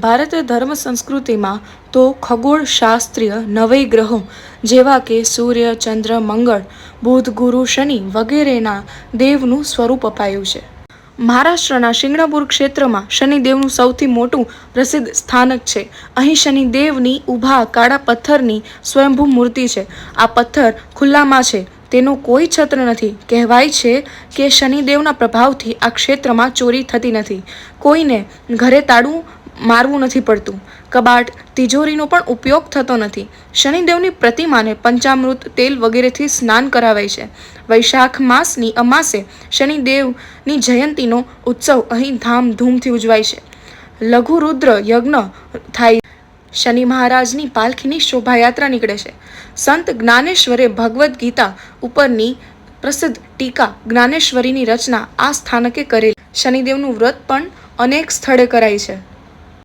ભારતીય ધર્મ સંસ્કૃતિમાં તો ખગોળશાસ્ત્રીય નવય ગ્રહો, જેવા કે સૂર્ય, ચંદ્ર, મંગળ, બુધ, ગુરુ, શનિ વગેરેના દેવનું સ્વરૂપ અપાયું છે. મહારાષ્ટ્રના શિંગણાપુર ક્ષેત્રમાં શનિદેવનું સૌથી મોટું પ્રસિદ્ધ સ્થાનક છે. અહીં શનિદેવની ઊભા કાળા પથ્થરની સ્વયંભૂ મૂર્તિ છે. આ પથ્થર ખુલ્લામાં છે. તેનો કોઈ છત્ર નથી. કહેવાય છે કે શનિદેવના પ્રભાવથી આ ક્ષેત્રમાં ચોરી થતી નથી. કોઈને ઘરે તાળું મારવું નથી પડતું. કબાટ, તિજોરીનો પણ ઉપયોગ થતો નથી. શનિદેવની પ્રતિમાને પંચામૃત, તેલ વગેરેથી સ્નાન કરાવાય છે. વૈશાખ માસની અમાસે શનિદેવની જયંતીનો ઉત્સવ અહીં ધામધૂમથી ઉજવાય છે. લઘુરુદ્ર યજ્ઞ થાય શનિ મહારાજની પાલખીની શોભાયાત્રા નીકળે છે. સંત જ્ઞાનેશ્વરે ભગવદ્ ગીતા ઉપરની પ્રસિદ્ધ ટીકા જ્ઞાનેશ્વરીની રચના આ સ્થાનકે કરેલી. શનિદેવનું વ્રત પણ અનેક સ્થળે કરાય છે.